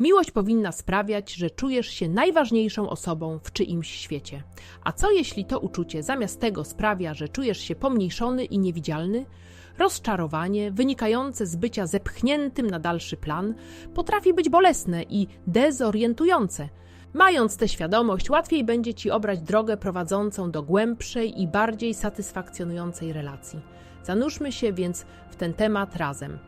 Miłość powinna sprawiać, że czujesz się najważniejszą osobą w czyimś świecie. A co jeśli to uczucie zamiast tego sprawia, że czujesz się pomniejszony i niewidzialny? Rozczarowanie, wynikające z bycia zepchniętym na dalszy plan, potrafi być bolesne i dezorientujące. Mając tę świadomość, łatwiej będzie ci obrać drogę prowadzącą do głębszej i bardziej satysfakcjonującej relacji. Zanurzmy się więc w ten temat razem.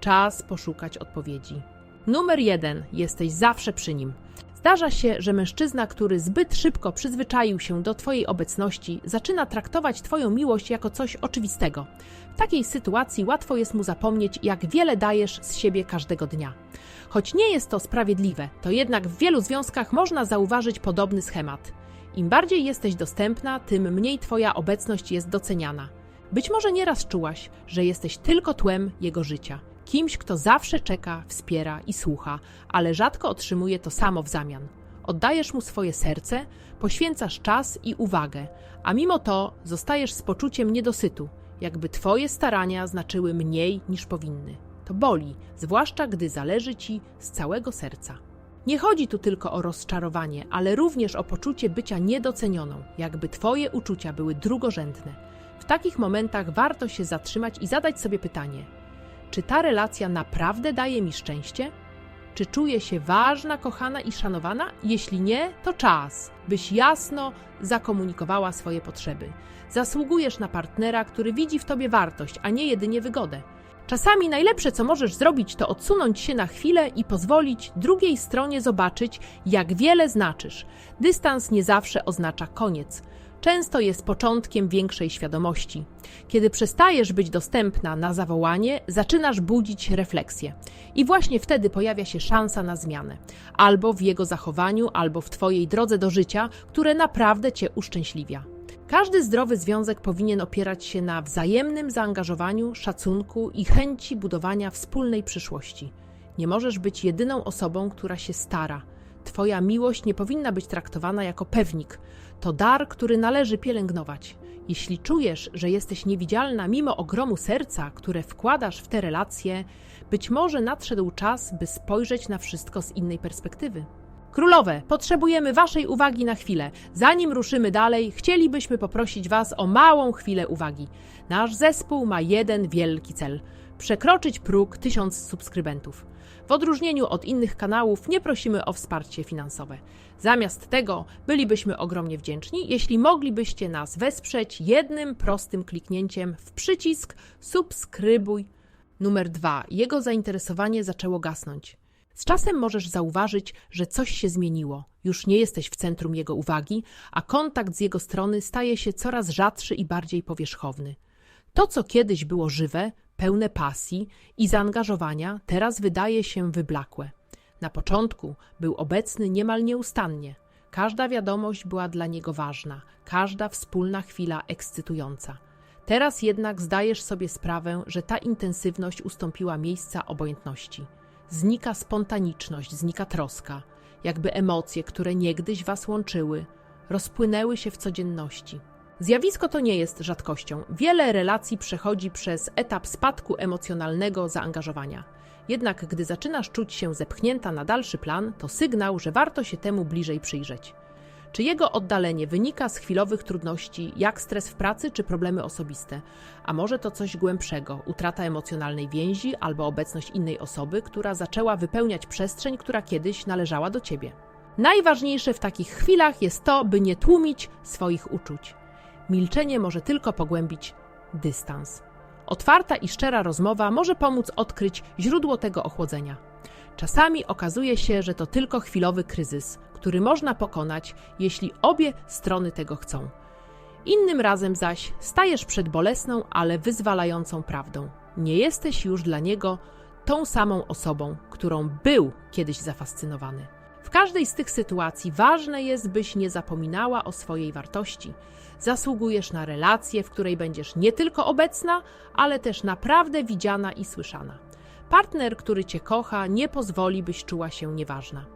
Czas poszukać odpowiedzi. Numer jeden. Jesteś zawsze przy nim. Zdarza się, że mężczyzna, który zbyt szybko przyzwyczaił się do Twojej obecności, zaczyna traktować Twoją miłość jako coś oczywistego. W takiej sytuacji łatwo jest mu zapomnieć, jak wiele dajesz z siebie każdego dnia. Choć nie jest to sprawiedliwe, to jednak w wielu związkach można zauważyć podobny schemat. Im bardziej jesteś dostępna, tym mniej Twoja obecność jest doceniana. Być może nieraz czułaś, że jesteś tylko tłem jego życia kimś, kto zawsze czeka, wspiera i słucha, ale rzadko otrzymuje to samo w zamian. Oddajesz mu swoje serce, poświęcasz czas i uwagę, a mimo to zostajesz z poczuciem niedosytu, jakby twoje starania znaczyły mniej niż powinny. To boli, zwłaszcza gdy zależy ci z całego serca. Nie chodzi tu tylko o rozczarowanie, ale również o poczucie bycia niedocenioną, jakby twoje uczucia były drugorzędne. W takich momentach warto się zatrzymać i zadać sobie pytanie: czy ta relacja naprawdę daje mi szczęście? Czy czuję się ważna, kochana i szanowana? Jeśli nie, to czas, byś jasno zakomunikowała swoje potrzeby. Zasługujesz na partnera, który widzi w tobie wartość, a nie jedynie wygodę. Czasami najlepsze, co możesz zrobić, to odsunąć się na chwilę i pozwolić drugiej stronie zobaczyć, jak wiele znaczysz. Dystans nie zawsze oznacza koniec często jest początkiem większej świadomości. Kiedy przestajesz być dostępna na zawołanie, zaczynasz budzić refleksję. I właśnie wtedy pojawia się szansa na zmianę. Albo w jego zachowaniu, albo w Twojej drodze do życia, które naprawdę Cię uszczęśliwia. Każdy zdrowy związek powinien opierać się na wzajemnym zaangażowaniu, szacunku i chęci budowania wspólnej przyszłości. Nie możesz być jedyną osobą, która się stara. Twoja miłość nie powinna być traktowana jako pewnik. To dar, który należy pielęgnować. Jeśli czujesz, że jesteś niewidzialna mimo ogromu serca, które wkładasz w te relacje, być może nadszedł czas, by spojrzeć na wszystko z innej perspektywy. Królowe, potrzebujemy Waszej uwagi na chwilę. Zanim ruszymy dalej, chcielibyśmy poprosić Was o małą chwilę uwagi. Nasz zespół ma jeden wielki cel przekroczyć próg 1000 subskrybentów. W odróżnieniu od innych kanałów nie prosimy o wsparcie finansowe. Zamiast tego bylibyśmy ogromnie wdzięczni, jeśli moglibyście nas wesprzeć jednym prostym kliknięciem w przycisk subskrybuj. Numer dwa. Jego zainteresowanie zaczęło gasnąć. Z czasem możesz zauważyć, że coś się zmieniło. Już nie jesteś w centrum jego uwagi, a kontakt z jego strony staje się coraz rzadszy i bardziej powierzchowny. To, co kiedyś było żywe, pełne pasji i zaangażowania, teraz wydaje się wyblakłe. Na początku był obecny niemal nieustannie. Każda wiadomość była dla niego ważna, każda wspólna chwila ekscytująca. Teraz jednak zdajesz sobie sprawę, że ta intensywność ustąpiła miejsca obojętności. Znika spontaniczność, znika troska, jakby emocje, które niegdyś was łączyły, rozpłynęły się w codzienności. Zjawisko to nie jest rzadkością. Wiele relacji przechodzi przez etap spadku emocjonalnego zaangażowania. Jednak gdy zaczynasz czuć się zepchnięta na dalszy plan, to sygnał, że warto się temu bliżej przyjrzeć. Czy jego oddalenie wynika z chwilowych trudności, jak stres w pracy czy problemy osobiste? A może to coś głębszego, utrata emocjonalnej więzi albo obecność innej osoby, która zaczęła wypełniać przestrzeń, która kiedyś należała do ciebie? Najważniejsze w takich chwilach jest to, by nie tłumić swoich uczuć. Milczenie może tylko pogłębić dystans. Otwarta i szczera rozmowa może pomóc odkryć źródło tego ochłodzenia. Czasami okazuje się, że to tylko chwilowy kryzys, który można pokonać, jeśli obie strony tego chcą. Innym razem zaś stajesz przed bolesną, ale wyzwalającą prawdą. Nie jesteś już dla niego tą samą osobą, którą był kiedyś zafascynowany. W każdej z tych sytuacji ważne jest, byś nie zapominała o swojej wartości. Zasługujesz na relację, w której będziesz nie tylko obecna, ale też naprawdę widziana i słyszana. Partner, który cię kocha, nie pozwoli, byś czuła się nieważna.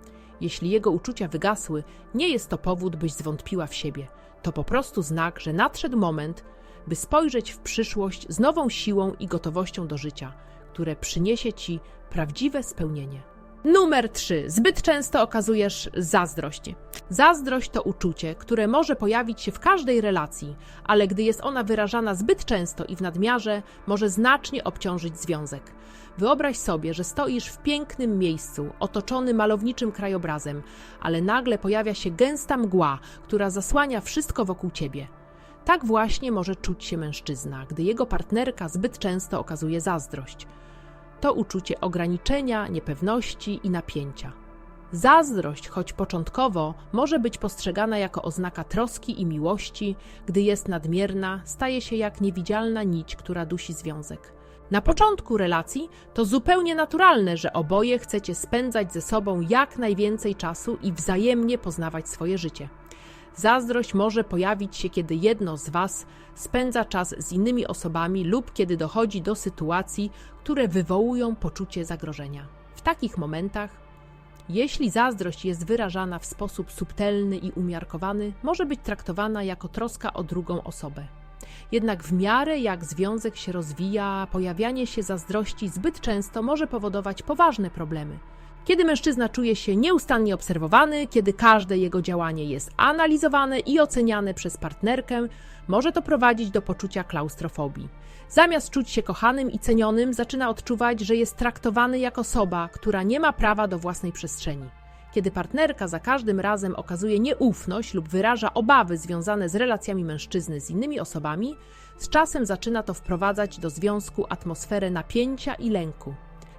Jeśli jego uczucia wygasły, nie jest to powód, byś zwątpiła w siebie. To po prostu znak, że nadszedł moment, by spojrzeć w przyszłość z nową siłą i gotowością do życia, które przyniesie ci prawdziwe spełnienie. Numer 3. Zbyt często okazujesz zazdrość. Zazdrość to uczucie, które może pojawić się w każdej relacji, ale gdy jest ona wyrażana zbyt często i w nadmiarze, może znacznie obciążyć związek. Wyobraź sobie, że stoisz w pięknym miejscu, otoczony malowniczym krajobrazem, ale nagle pojawia się gęsta mgła, która zasłania wszystko wokół ciebie. Tak właśnie może czuć się mężczyzna, gdy jego partnerka zbyt często okazuje zazdrość. To uczucie ograniczenia, niepewności i napięcia. Zazdrość, choć początkowo może być postrzegana jako oznaka troski i miłości, gdy jest nadmierna, staje się jak niewidzialna nić, która dusi związek. Na początku relacji to zupełnie naturalne, że oboje chcecie spędzać ze sobą jak najwięcej czasu i wzajemnie poznawać swoje życie. Zazdrość może pojawić się, kiedy jedno z Was spędza czas z innymi osobami lub kiedy dochodzi do sytuacji, które wywołują poczucie zagrożenia. W takich momentach, jeśli zazdrość jest wyrażana w sposób subtelny i umiarkowany, może być traktowana jako troska o drugą osobę. Jednak w miarę jak związek się rozwija, pojawianie się zazdrości zbyt często może powodować poważne problemy. Kiedy mężczyzna czuje się nieustannie obserwowany, kiedy każde jego działanie jest analizowane i oceniane przez partnerkę, może to prowadzić do poczucia klaustrofobii. Zamiast czuć się kochanym i cenionym, zaczyna odczuwać, że jest traktowany jako osoba, która nie ma prawa do własnej przestrzeni. Kiedy partnerka za każdym razem okazuje nieufność lub wyraża obawy związane z relacjami mężczyzny z innymi osobami, z czasem zaczyna to wprowadzać do związku atmosferę napięcia i lęku.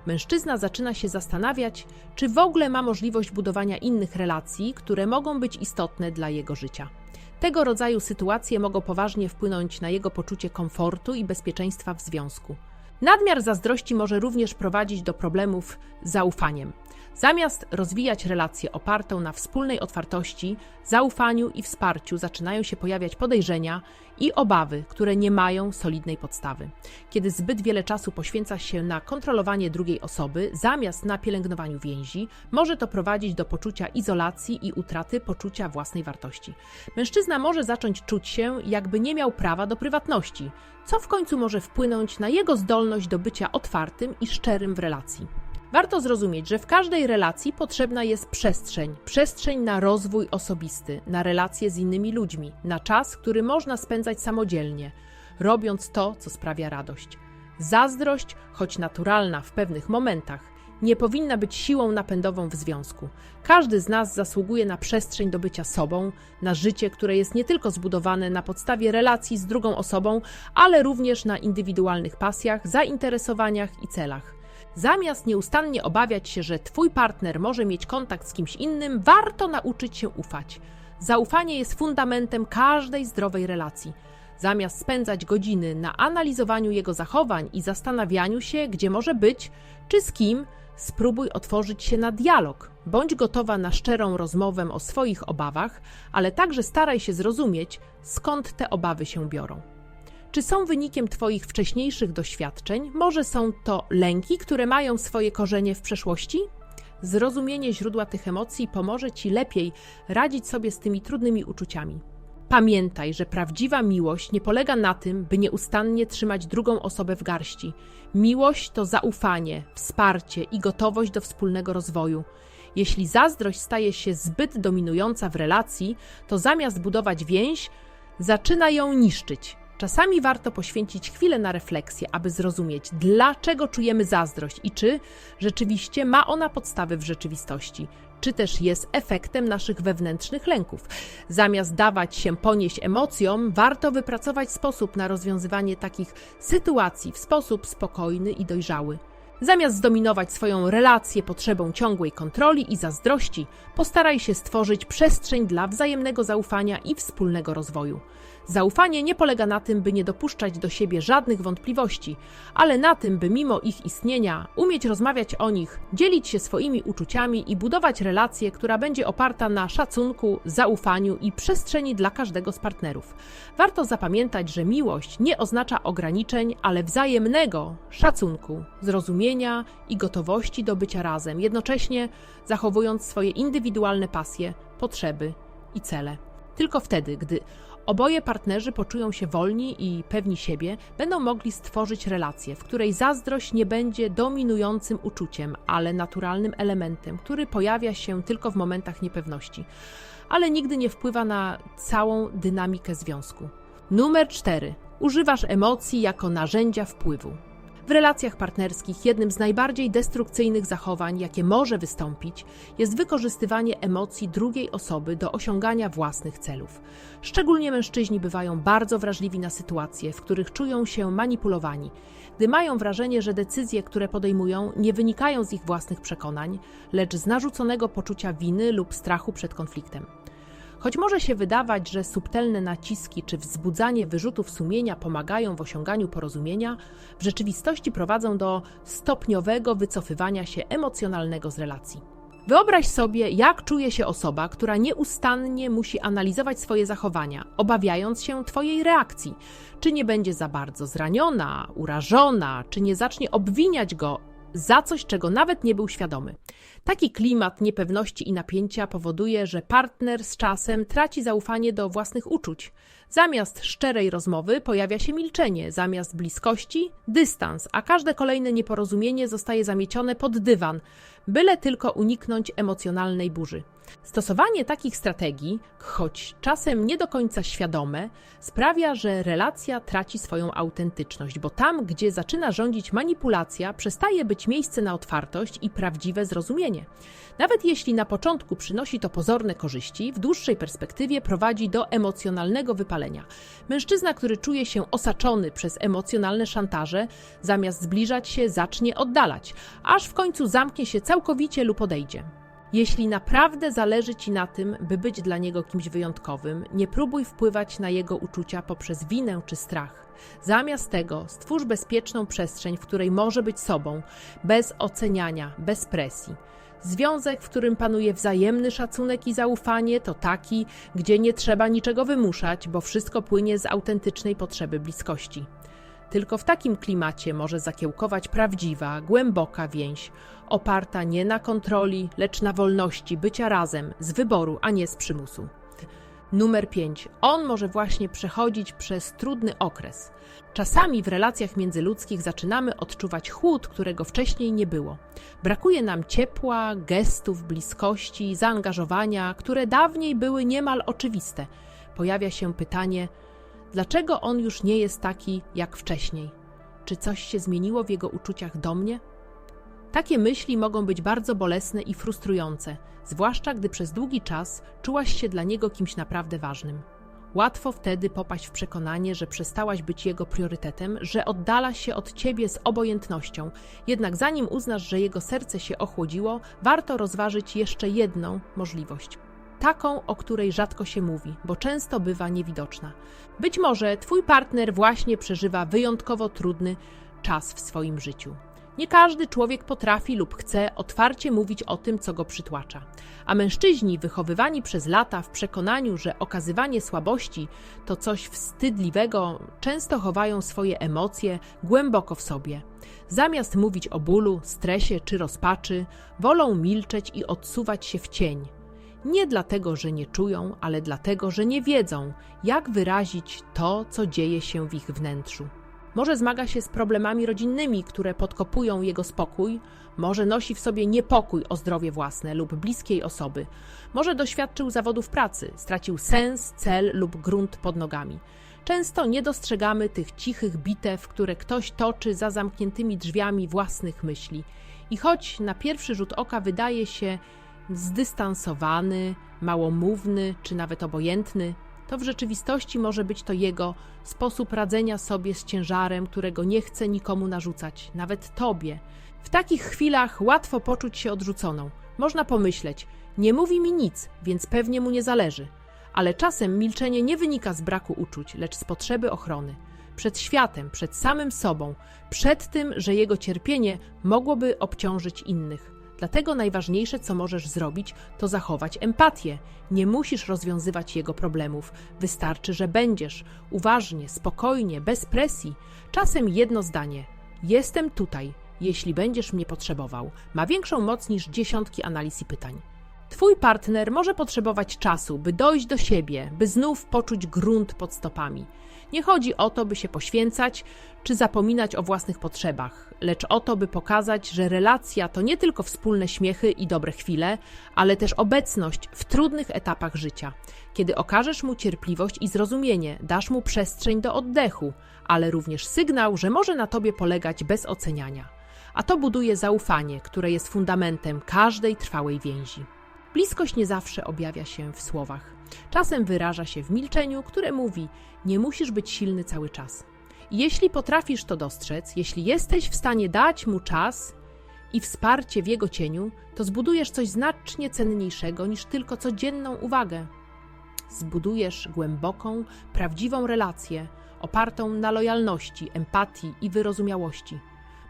Mężczyzna zaczyna się zastanawiać, czy w ogóle ma możliwość budowania innych relacji, które mogą być istotne dla jego życia. Tego rodzaju sytuacje mogą poważnie wpłynąć na jego poczucie komfortu i bezpieczeństwa w związku. Nadmiar zazdrości może również prowadzić do problemów z zaufaniem. Zamiast rozwijać relację opartą na wspólnej otwartości, zaufaniu i wsparciu, zaczynają się pojawiać podejrzenia i obawy, które nie mają solidnej podstawy. Kiedy zbyt wiele czasu poświęca się na kontrolowanie drugiej osoby, zamiast na pielęgnowaniu więzi, może to prowadzić do poczucia izolacji i utraty poczucia własnej wartości. Mężczyzna może zacząć czuć się, jakby nie miał prawa do prywatności, co w końcu może wpłynąć na jego zdolność do bycia otwartym i szczerym w relacji. Warto zrozumieć, że w każdej relacji potrzebna jest przestrzeń. Przestrzeń na rozwój osobisty, na relacje z innymi ludźmi, na czas, który można spędzać samodzielnie, robiąc to, co sprawia radość. Zazdrość, choć naturalna w pewnych momentach, nie powinna być siłą napędową w związku. Każdy z nas zasługuje na przestrzeń do bycia sobą, na życie, które jest nie tylko zbudowane na podstawie relacji z drugą osobą, ale również na indywidualnych pasjach, zainteresowaniach i celach. Zamiast nieustannie obawiać się, że twój partner może mieć kontakt z kimś innym, warto nauczyć się ufać. Zaufanie jest fundamentem każdej zdrowej relacji. Zamiast spędzać godziny na analizowaniu jego zachowań i zastanawianiu się, gdzie może być, czy z kim, spróbuj otworzyć się na dialog. Bądź gotowa na szczerą rozmowę o swoich obawach, ale także staraj się zrozumieć, skąd te obawy się biorą. Czy są wynikiem Twoich wcześniejszych doświadczeń? Może są to lęki, które mają swoje korzenie w przeszłości? Zrozumienie źródła tych emocji pomoże Ci lepiej radzić sobie z tymi trudnymi uczuciami. Pamiętaj, że prawdziwa miłość nie polega na tym, by nieustannie trzymać drugą osobę w garści. Miłość to zaufanie, wsparcie i gotowość do wspólnego rozwoju. Jeśli zazdrość staje się zbyt dominująca w relacji, to zamiast budować więź, zaczyna ją niszczyć. Czasami warto poświęcić chwilę na refleksję, aby zrozumieć, dlaczego czujemy zazdrość i czy rzeczywiście ma ona podstawy w rzeczywistości, czy też jest efektem naszych wewnętrznych lęków. Zamiast dawać się ponieść emocjom, warto wypracować sposób na rozwiązywanie takich sytuacji w sposób spokojny i dojrzały. Zamiast zdominować swoją relację potrzebą ciągłej kontroli i zazdrości, postaraj się stworzyć przestrzeń dla wzajemnego zaufania i wspólnego rozwoju. Zaufanie nie polega na tym, by nie dopuszczać do siebie żadnych wątpliwości, ale na tym, by mimo ich istnienia umieć rozmawiać o nich, dzielić się swoimi uczuciami i budować relację, która będzie oparta na szacunku, zaufaniu i przestrzeni dla każdego z partnerów. Warto zapamiętać, że miłość nie oznacza ograniczeń, ale wzajemnego szacunku, zrozumienia i gotowości do bycia razem, jednocześnie zachowując swoje indywidualne pasje, potrzeby i cele. Tylko wtedy, gdy Oboje partnerzy poczują się wolni i pewni siebie, będą mogli stworzyć relację, w której zazdrość nie będzie dominującym uczuciem, ale naturalnym elementem, który pojawia się tylko w momentach niepewności, ale nigdy nie wpływa na całą dynamikę związku. Numer 4. Używasz emocji jako narzędzia wpływu. W relacjach partnerskich jednym z najbardziej destrukcyjnych zachowań, jakie może wystąpić, jest wykorzystywanie emocji drugiej osoby do osiągania własnych celów. Szczególnie mężczyźni bywają bardzo wrażliwi na sytuacje, w których czują się manipulowani, gdy mają wrażenie, że decyzje, które podejmują, nie wynikają z ich własnych przekonań, lecz z narzuconego poczucia winy lub strachu przed konfliktem. Choć może się wydawać, że subtelne naciski czy wzbudzanie wyrzutów sumienia pomagają w osiąganiu porozumienia, w rzeczywistości prowadzą do stopniowego wycofywania się emocjonalnego z relacji. Wyobraź sobie, jak czuje się osoba, która nieustannie musi analizować swoje zachowania, obawiając się Twojej reakcji. Czy nie będzie za bardzo zraniona, urażona, czy nie zacznie obwiniać go za coś, czego nawet nie był świadomy. Taki klimat niepewności i napięcia powoduje, że partner z czasem traci zaufanie do własnych uczuć. Zamiast szczerej rozmowy pojawia się milczenie, zamiast bliskości dystans, a każde kolejne nieporozumienie zostaje zamiecione pod dywan, byle tylko uniknąć emocjonalnej burzy. Stosowanie takich strategii, choć czasem nie do końca świadome, sprawia, że relacja traci swoją autentyczność, bo tam, gdzie zaczyna rządzić manipulacja, przestaje być miejsce na otwartość i prawdziwe zrozumienie. Nawet jeśli na początku przynosi to pozorne korzyści, w dłuższej perspektywie prowadzi do emocjonalnego wypalenia. Mężczyzna, który czuje się osaczony przez emocjonalne szantaże, zamiast zbliżać się, zacznie oddalać, aż w końcu zamknie się całkowicie lub odejdzie. Jeśli naprawdę zależy Ci na tym, by być dla niego kimś wyjątkowym, nie próbuj wpływać na jego uczucia poprzez winę czy strach. Zamiast tego stwórz bezpieczną przestrzeń, w której może być sobą, bez oceniania, bez presji. Związek, w którym panuje wzajemny szacunek i zaufanie, to taki, gdzie nie trzeba niczego wymuszać, bo wszystko płynie z autentycznej potrzeby bliskości. Tylko w takim klimacie może zakiełkować prawdziwa, głęboka więź, oparta nie na kontroli, lecz na wolności bycia razem, z wyboru, a nie z przymusu. Numer 5. On może właśnie przechodzić przez trudny okres. Czasami w relacjach międzyludzkich zaczynamy odczuwać chłód, którego wcześniej nie było. Brakuje nam ciepła, gestów, bliskości, zaangażowania, które dawniej były niemal oczywiste. Pojawia się pytanie, dlaczego on już nie jest taki jak wcześniej? Czy coś się zmieniło w jego uczuciach do mnie? Takie myśli mogą być bardzo bolesne i frustrujące, zwłaszcza gdy przez długi czas czułaś się dla niego kimś naprawdę ważnym. Łatwo wtedy popaść w przekonanie, że przestałaś być jego priorytetem, że oddala się od ciebie z obojętnością. Jednak zanim uznasz, że jego serce się ochłodziło, warto rozważyć jeszcze jedną możliwość. Taką, o której rzadko się mówi, bo często bywa niewidoczna. Być może twój partner właśnie przeżywa wyjątkowo trudny czas w swoim życiu. Nie każdy człowiek potrafi lub chce otwarcie mówić o tym, co go przytłacza. A mężczyźni wychowywani przez lata w przekonaniu, że okazywanie słabości to coś wstydliwego, często chowają swoje emocje głęboko w sobie. Zamiast mówić o bólu, stresie czy rozpaczy, wolą milczeć i odsuwać się w cień. Nie dlatego, że nie czują, ale dlatego, że nie wiedzą, jak wyrazić to, co dzieje się w ich wnętrzu. Może zmaga się z problemami rodzinnymi, które podkopują jego spokój, może nosi w sobie niepokój o zdrowie własne lub bliskiej osoby, może doświadczył zawodów pracy, stracił sens, cel lub grunt pod nogami. Często nie dostrzegamy tych cichych bitew, które ktoś toczy za zamkniętymi drzwiami własnych myśli. I choć na pierwszy rzut oka wydaje się zdystansowany, małomówny czy nawet obojętny, to w rzeczywistości może być to jego sposób radzenia sobie z ciężarem, którego nie chce nikomu narzucać, nawet tobie. W takich chwilach łatwo poczuć się odrzuconą. Można pomyśleć, nie mówi mi nic, więc pewnie mu nie zależy. Ale czasem milczenie nie wynika z braku uczuć, lecz z potrzeby ochrony. Przed światem, przed samym sobą, przed tym, że jego cierpienie mogłoby obciążyć innych. Dlatego najważniejsze, co możesz zrobić, to zachować empatię. Nie musisz rozwiązywać jego problemów. Wystarczy, że będziesz uważnie, spokojnie, bez presji. Czasem jedno zdanie: Jestem tutaj, jeśli będziesz mnie potrzebował. Ma większą moc niż dziesiątki analiz i pytań. Twój partner może potrzebować czasu, by dojść do siebie, by znów poczuć grunt pod stopami. Nie chodzi o to, by się poświęcać czy zapominać o własnych potrzebach, lecz o to, by pokazać, że relacja to nie tylko wspólne śmiechy i dobre chwile, ale też obecność w trudnych etapach życia. Kiedy okażesz mu cierpliwość i zrozumienie, dasz mu przestrzeń do oddechu, ale również sygnał, że może na tobie polegać bez oceniania. A to buduje zaufanie, które jest fundamentem każdej trwałej więzi. Bliskość nie zawsze objawia się w słowach. Czasem wyraża się w milczeniu, które mówi: Nie musisz być silny cały czas. Jeśli potrafisz to dostrzec, jeśli jesteś w stanie dać mu czas i wsparcie w jego cieniu, to zbudujesz coś znacznie cenniejszego niż tylko codzienną uwagę. Zbudujesz głęboką, prawdziwą relację opartą na lojalności, empatii i wyrozumiałości.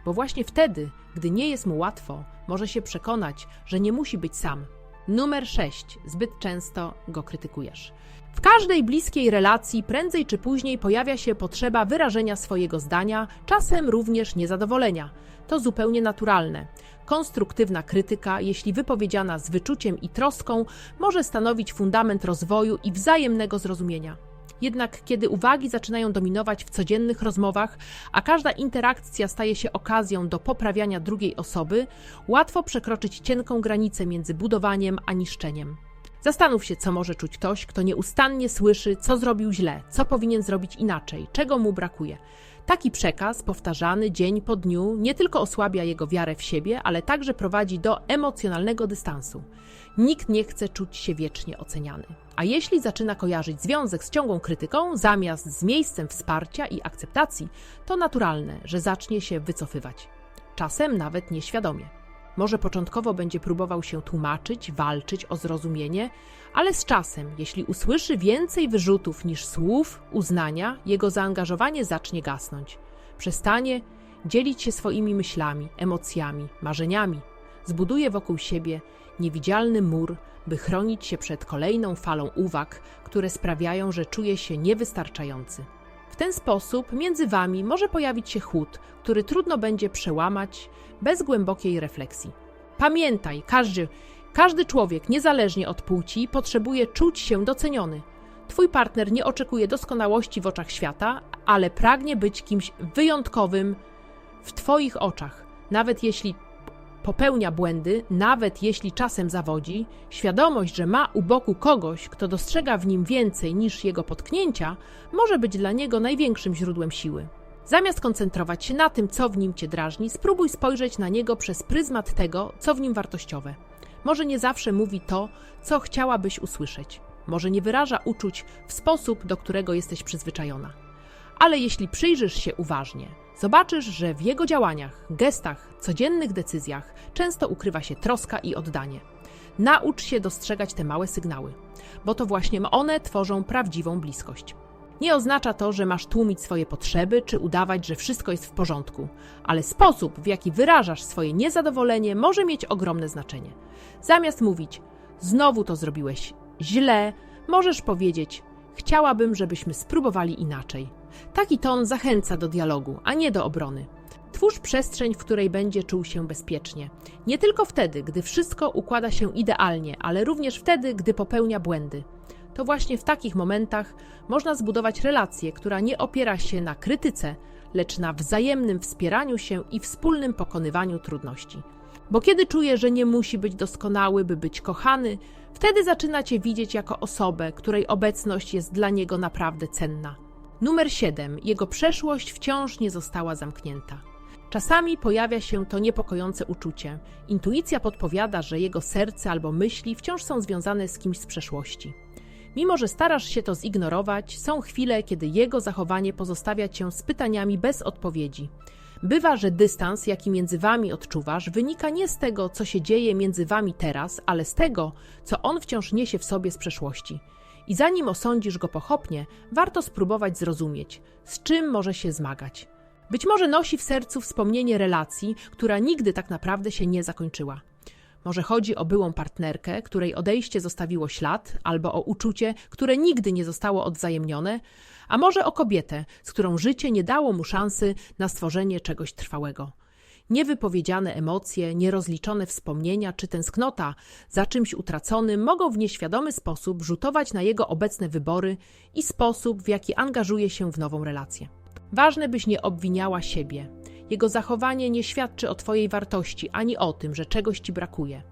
Bo właśnie wtedy, gdy nie jest mu łatwo, może się przekonać, że nie musi być sam, Numer 6. Zbyt często go krytykujesz. W każdej bliskiej relacji prędzej czy później pojawia się potrzeba wyrażenia swojego zdania, czasem również niezadowolenia. To zupełnie naturalne. Konstruktywna krytyka, jeśli wypowiedziana z wyczuciem i troską, może stanowić fundament rozwoju i wzajemnego zrozumienia. Jednak kiedy uwagi zaczynają dominować w codziennych rozmowach, a każda interakcja staje się okazją do poprawiania drugiej osoby, łatwo przekroczyć cienką granicę między budowaniem a niszczeniem. Zastanów się, co może czuć ktoś, kto nieustannie słyszy, co zrobił źle, co powinien zrobić inaczej, czego mu brakuje. Taki przekaz, powtarzany dzień po dniu, nie tylko osłabia jego wiarę w siebie, ale także prowadzi do emocjonalnego dystansu. Nikt nie chce czuć się wiecznie oceniany. A jeśli zaczyna kojarzyć związek z ciągłą krytyką zamiast z miejscem wsparcia i akceptacji, to naturalne, że zacznie się wycofywać. Czasem nawet nieświadomie. Może początkowo będzie próbował się tłumaczyć, walczyć o zrozumienie, ale z czasem, jeśli usłyszy więcej wyrzutów niż słów, uznania, jego zaangażowanie zacznie gasnąć. Przestanie dzielić się swoimi myślami, emocjami, marzeniami. Zbuduje wokół siebie niewidzialny mur, by chronić się przed kolejną falą uwag, które sprawiają, że czuje się niewystarczający. Ten sposób między wami może pojawić się chłód, który trudno będzie przełamać bez głębokiej refleksji. Pamiętaj, każdy, każdy człowiek, niezależnie od płci, potrzebuje czuć się doceniony. Twój partner nie oczekuje doskonałości w oczach świata, ale pragnie być kimś wyjątkowym w Twoich oczach, nawet jeśli popełnia błędy, nawet jeśli czasem zawodzi, świadomość, że ma u boku kogoś, kto dostrzega w nim więcej niż jego potknięcia, może być dla niego największym źródłem siły. Zamiast koncentrować się na tym, co w nim cię drażni, spróbuj spojrzeć na niego przez pryzmat tego, co w nim wartościowe. Może nie zawsze mówi to, co chciałabyś usłyszeć. Może nie wyraża uczuć w sposób, do którego jesteś przyzwyczajona. Ale jeśli przyjrzysz się uważnie, zobaczysz, że w jego działaniach, gestach, codziennych decyzjach często ukrywa się troska i oddanie. Naucz się dostrzegać te małe sygnały, bo to właśnie one tworzą prawdziwą bliskość. Nie oznacza to, że masz tłumić swoje potrzeby czy udawać, że wszystko jest w porządku, ale sposób, w jaki wyrażasz swoje niezadowolenie, może mieć ogromne znaczenie. Zamiast mówić, znowu to zrobiłeś źle, możesz powiedzieć, chciałabym, żebyśmy spróbowali inaczej. Taki ton zachęca do dialogu, a nie do obrony. Twórz przestrzeń, w której będzie czuł się bezpiecznie. Nie tylko wtedy, gdy wszystko układa się idealnie, ale również wtedy, gdy popełnia błędy. To właśnie w takich momentach można zbudować relację, która nie opiera się na krytyce, lecz na wzajemnym wspieraniu się i wspólnym pokonywaniu trudności. Bo kiedy czuje, że nie musi być doskonały, by być kochany, wtedy zaczyna cię widzieć jako osobę, której obecność jest dla niego naprawdę cenna. Numer 7. Jego przeszłość wciąż nie została zamknięta. Czasami pojawia się to niepokojące uczucie. Intuicja podpowiada, że jego serce albo myśli wciąż są związane z kimś z przeszłości. Mimo, że starasz się to zignorować, są chwile, kiedy jego zachowanie pozostawia cię z pytaniami bez odpowiedzi. Bywa, że dystans, jaki między wami odczuwasz, wynika nie z tego, co się dzieje między wami teraz, ale z tego, co on wciąż niesie w sobie z przeszłości. I zanim osądzisz go pochopnie, warto spróbować zrozumieć, z czym może się zmagać. Być może nosi w sercu wspomnienie relacji, która nigdy tak naprawdę się nie zakończyła. Może chodzi o byłą partnerkę, której odejście zostawiło ślad, albo o uczucie, które nigdy nie zostało odwzajemnione, a może o kobietę, z którą życie nie dało mu szansy na stworzenie czegoś trwałego. Niewypowiedziane emocje, nierozliczone wspomnienia czy tęsknota za czymś utraconym mogą w nieświadomy sposób rzutować na jego obecne wybory i sposób, w jaki angażuje się w nową relację. Ważne, byś nie obwiniała siebie. Jego zachowanie nie świadczy o Twojej wartości ani o tym, że czegoś Ci brakuje.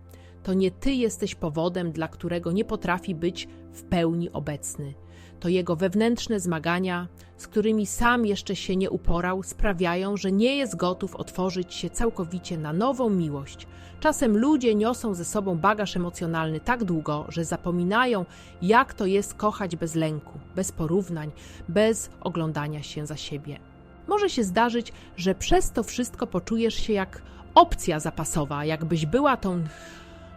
To nie Ty jesteś powodem, dla którego nie potrafi być w pełni obecny. To jego wewnętrzne zmagania, z którymi sam jeszcze się nie uporał, sprawiają, że nie jest gotów otworzyć się całkowicie na nową miłość. Czasem ludzie niosą ze sobą bagaż emocjonalny tak długo, że zapominają, jak to jest kochać bez lęku, bez porównań, bez oglądania się za siebie. Może się zdarzyć, że przez to wszystko poczujesz się jak opcja zapasowa, jakbyś była tą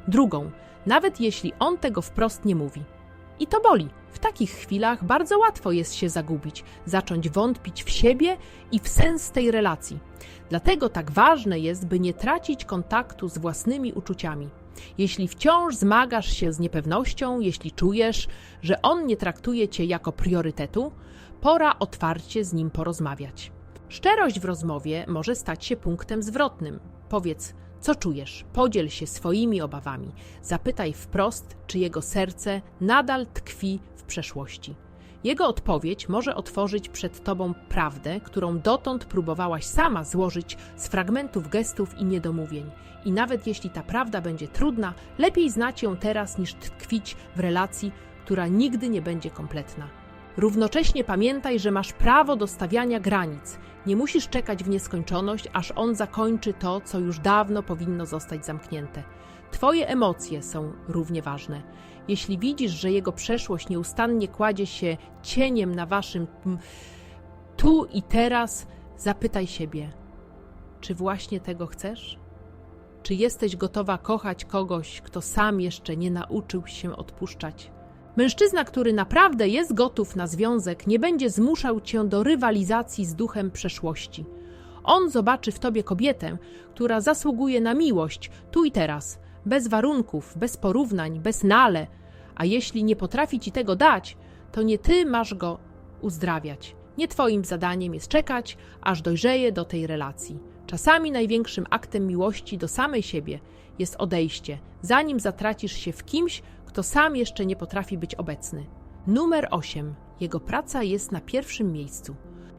drugą, nawet jeśli on tego wprost nie mówi. I to boli. W takich chwilach bardzo łatwo jest się zagubić, zacząć wątpić w siebie i w sens tej relacji. Dlatego tak ważne jest, by nie tracić kontaktu z własnymi uczuciami. Jeśli wciąż zmagasz się z niepewnością, jeśli czujesz, że on nie traktuje cię jako priorytetu, pora otwarcie z nim porozmawiać. Szczerość w rozmowie może stać się punktem zwrotnym. Powiedz, co czujesz? Podziel się swoimi obawami. Zapytaj wprost, czy jego serce nadal tkwi przeszłości. Jego odpowiedź może otworzyć przed tobą prawdę, którą dotąd próbowałaś sama złożyć z fragmentów gestów i niedomówień. I nawet jeśli ta prawda będzie trudna, lepiej znać ją teraz niż tkwić w relacji, która nigdy nie będzie kompletna. Równocześnie pamiętaj, że masz prawo do stawiania granic. Nie musisz czekać w nieskończoność, aż on zakończy to, co już dawno powinno zostać zamknięte. Twoje emocje są równie ważne. Jeśli widzisz, że jego przeszłość nieustannie kładzie się cieniem na waszym tu i teraz, zapytaj siebie: czy właśnie tego chcesz? Czy jesteś gotowa kochać kogoś, kto sam jeszcze nie nauczył się odpuszczać? Mężczyzna, który naprawdę jest gotów na związek, nie będzie zmuszał cię do rywalizacji z duchem przeszłości. On zobaczy w tobie kobietę, która zasługuje na miłość tu i teraz, bez warunków, bez porównań, bez nale. A jeśli nie potrafi ci tego dać, to nie ty masz go uzdrawiać. Nie twoim zadaniem jest czekać, aż dojrzeje do tej relacji. Czasami największym aktem miłości do samej siebie jest odejście, zanim zatracisz się w kimś, kto sam jeszcze nie potrafi być obecny. Numer 8. Jego praca jest na pierwszym miejscu.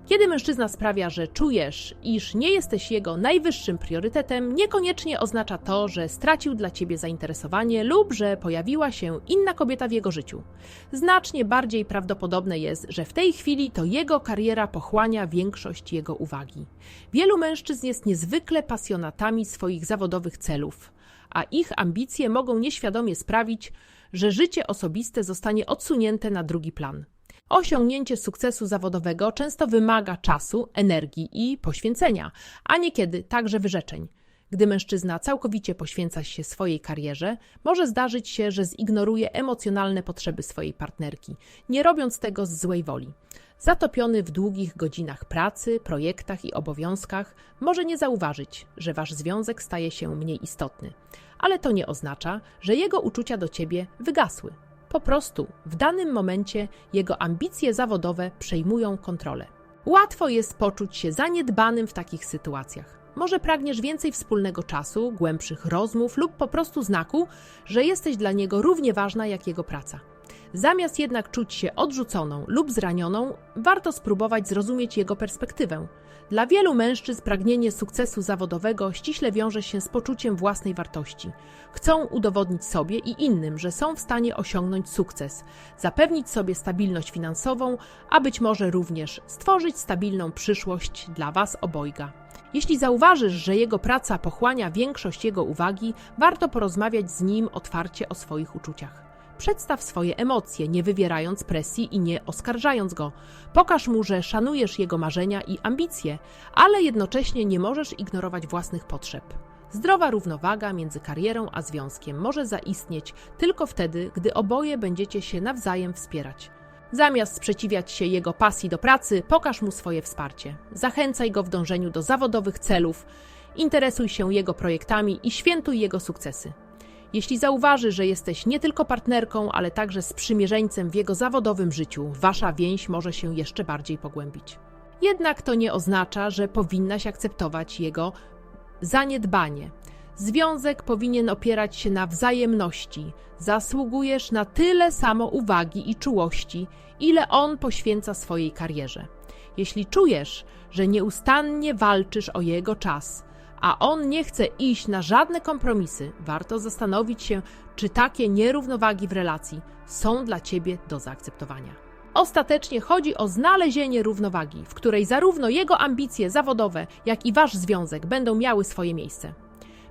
Kiedy mężczyzna sprawia, że czujesz, iż nie jesteś jego najwyższym priorytetem, niekoniecznie oznacza to, że stracił dla ciebie zainteresowanie lub że pojawiła się inna kobieta w jego życiu. Znacznie bardziej prawdopodobne jest, że w tej chwili to jego kariera pochłania większość jego uwagi. Wielu mężczyzn jest niezwykle pasjonatami swoich zawodowych celów, a ich ambicje mogą nieświadomie sprawić, że życie osobiste zostanie odsunięte na drugi plan. Osiągnięcie sukcesu zawodowego często wymaga czasu, energii i poświęcenia, a niekiedy także wyrzeczeń. Gdy mężczyzna całkowicie poświęca się swojej karierze, może zdarzyć się, że zignoruje emocjonalne potrzeby swojej partnerki, nie robiąc tego z złej woli. Zatopiony w długich godzinach pracy, projektach i obowiązkach, może nie zauważyć, że wasz związek staje się mniej istotny. Ale to nie oznacza, że jego uczucia do ciebie wygasły. Po prostu w danym momencie jego ambicje zawodowe przejmują kontrolę. Łatwo jest poczuć się zaniedbanym w takich sytuacjach. Może pragniesz więcej wspólnego czasu, głębszych rozmów lub po prostu znaku, że jesteś dla niego równie ważna jak jego praca. Zamiast jednak czuć się odrzuconą lub zranioną, warto spróbować zrozumieć jego perspektywę. Dla wielu mężczyzn pragnienie sukcesu zawodowego ściśle wiąże się z poczuciem własnej wartości. Chcą udowodnić sobie i innym, że są w stanie osiągnąć sukces, zapewnić sobie stabilność finansową, a być może również stworzyć stabilną przyszłość dla Was obojga. Jeśli zauważysz, że jego praca pochłania większość jego uwagi, warto porozmawiać z nim otwarcie o swoich uczuciach. Przedstaw swoje emocje, nie wywierając presji i nie oskarżając go. Pokaż mu, że szanujesz jego marzenia i ambicje, ale jednocześnie nie możesz ignorować własnych potrzeb. Zdrowa równowaga między karierą a związkiem może zaistnieć tylko wtedy, gdy oboje będziecie się nawzajem wspierać. Zamiast sprzeciwiać się jego pasji do pracy, pokaż mu swoje wsparcie. Zachęcaj go w dążeniu do zawodowych celów, interesuj się jego projektami i świętuj jego sukcesy. Jeśli zauważy, że jesteś nie tylko partnerką, ale także sprzymierzeńcem w jego zawodowym życiu, wasza więź może się jeszcze bardziej pogłębić. Jednak to nie oznacza, że powinnaś akceptować jego zaniedbanie. Związek powinien opierać się na wzajemności. Zasługujesz na tyle samo uwagi i czułości, ile on poświęca swojej karierze. Jeśli czujesz, że nieustannie walczysz o jego czas, a on nie chce iść na żadne kompromisy, warto zastanowić się, czy takie nierównowagi w relacji są dla ciebie do zaakceptowania. Ostatecznie chodzi o znalezienie równowagi, w której zarówno jego ambicje zawodowe, jak i wasz związek będą miały swoje miejsce.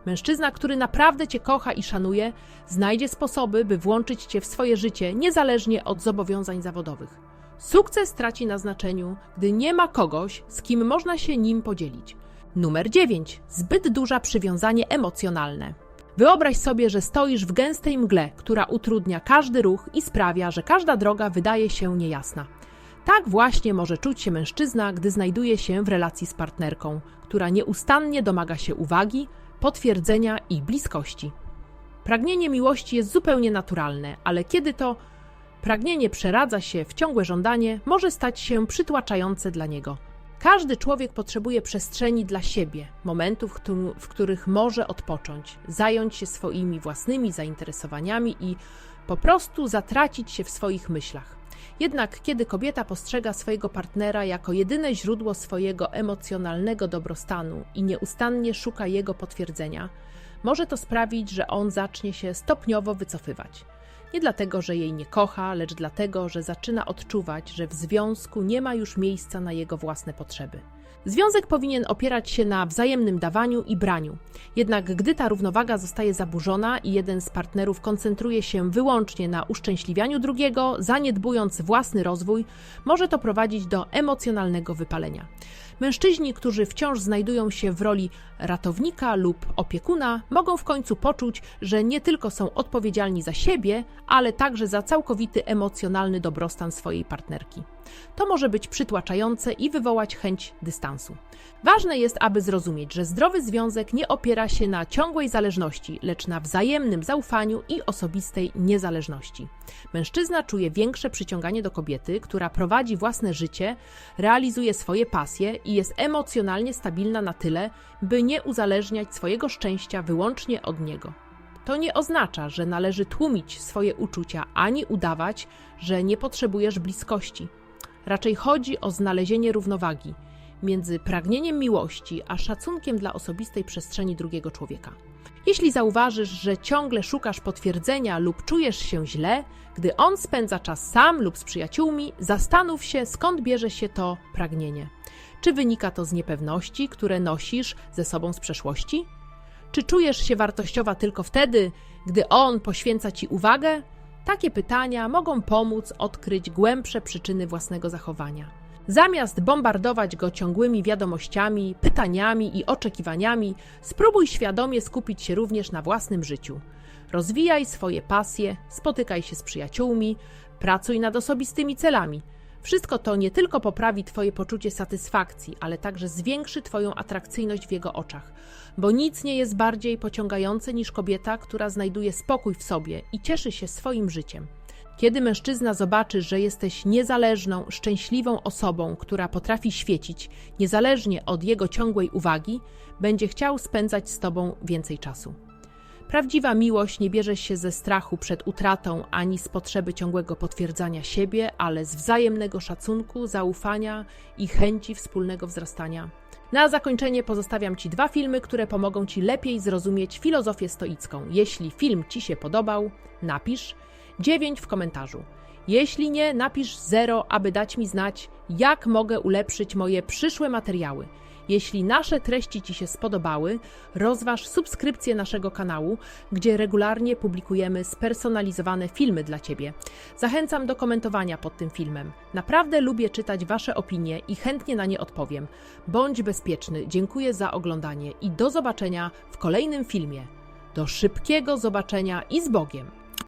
Mężczyzna, który naprawdę cię kocha i szanuje, znajdzie sposoby, by włączyć cię w swoje życie niezależnie od zobowiązań zawodowych. Sukces traci na znaczeniu, gdy nie ma kogoś, z kim można się nim podzielić. Numer 9. Zbyt duże przywiązanie emocjonalne. Wyobraź sobie, że stoisz w gęstej mgle, która utrudnia każdy ruch i sprawia, że każda droga wydaje się niejasna. Tak właśnie może czuć się mężczyzna, gdy znajduje się w relacji z partnerką, która nieustannie domaga się uwagi, potwierdzenia i bliskości. Pragnienie miłości jest zupełnie naturalne, ale kiedy to pragnienie przeradza się w ciągłe żądanie, może stać się przytłaczające dla niego. Każdy człowiek potrzebuje przestrzeni dla siebie, momentów, w których może odpocząć, zająć się swoimi własnymi zainteresowaniami i po prostu zatracić się w swoich myślach. Jednak kiedy kobieta postrzega swojego partnera jako jedyne źródło swojego emocjonalnego dobrostanu i nieustannie szuka jego potwierdzenia, może to sprawić, że on zacznie się stopniowo wycofywać. Nie dlatego, że jej nie kocha, lecz dlatego, że zaczyna odczuwać, że w związku nie ma już miejsca na jego własne potrzeby. Związek powinien opierać się na wzajemnym dawaniu i braniu. Jednak gdy ta równowaga zostaje zaburzona i jeden z partnerów koncentruje się wyłącznie na uszczęśliwianiu drugiego, zaniedbując własny rozwój, może to prowadzić do emocjonalnego wypalenia. Mężczyźni, którzy wciąż znajdują się w roli ratownika lub opiekuna, mogą w końcu poczuć, że nie tylko są odpowiedzialni za siebie, ale także za całkowity emocjonalny dobrostan swojej partnerki. To może być przytłaczające i wywołać chęć dystansu. Ważne jest, aby zrozumieć, że zdrowy związek nie opiera się na ciągłej zależności, lecz na wzajemnym zaufaniu i osobistej niezależności. Mężczyzna czuje większe przyciąganie do kobiety, która prowadzi własne życie, realizuje swoje pasje i jest emocjonalnie stabilna na tyle, by nie uzależniać swojego szczęścia wyłącznie od niego. To nie oznacza, że należy tłumić swoje uczucia ani udawać, że nie potrzebujesz bliskości. Raczej chodzi o znalezienie równowagi między pragnieniem miłości a szacunkiem dla osobistej przestrzeni drugiego człowieka. Jeśli zauważysz, że ciągle szukasz potwierdzenia lub czujesz się źle, gdy on spędza czas sam lub z przyjaciółmi, zastanów się, skąd bierze się to pragnienie. Czy wynika to z niepewności, które nosisz ze sobą z przeszłości? Czy czujesz się wartościowa tylko wtedy, gdy on poświęca ci uwagę? Takie pytania mogą pomóc odkryć głębsze przyczyny własnego zachowania. Zamiast bombardować go ciągłymi wiadomościami, pytaniami i oczekiwaniami, spróbuj świadomie skupić się również na własnym życiu. Rozwijaj swoje pasje, spotykaj się z przyjaciółmi, pracuj nad osobistymi celami. Wszystko to nie tylko poprawi Twoje poczucie satysfakcji, ale także zwiększy Twoją atrakcyjność w jego oczach, bo nic nie jest bardziej pociągające niż kobieta, która znajduje spokój w sobie i cieszy się swoim życiem. Kiedy mężczyzna zobaczy, że jesteś niezależną, szczęśliwą osobą, która potrafi świecić, niezależnie od jego ciągłej uwagi, będzie chciał spędzać z Tobą więcej czasu. Prawdziwa miłość nie bierze się ze strachu przed utratą ani z potrzeby ciągłego potwierdzania siebie, ale z wzajemnego szacunku, zaufania i chęci wspólnego wzrastania. Na zakończenie pozostawiam Ci dwa filmy, które pomogą Ci lepiej zrozumieć filozofię stoicką. Jeśli film Ci się podobał, napisz 9 w komentarzu. Jeśli nie, napisz 0, aby dać mi znać, jak mogę ulepszyć moje przyszłe materiały. Jeśli nasze treści Ci się spodobały, rozważ subskrypcję naszego kanału, gdzie regularnie publikujemy spersonalizowane filmy dla Ciebie. Zachęcam do komentowania pod tym filmem. Naprawdę lubię czytać Wasze opinie i chętnie na nie odpowiem. Bądź bezpieczny, dziękuję za oglądanie i do zobaczenia w kolejnym filmie. Do szybkiego zobaczenia i z Bogiem!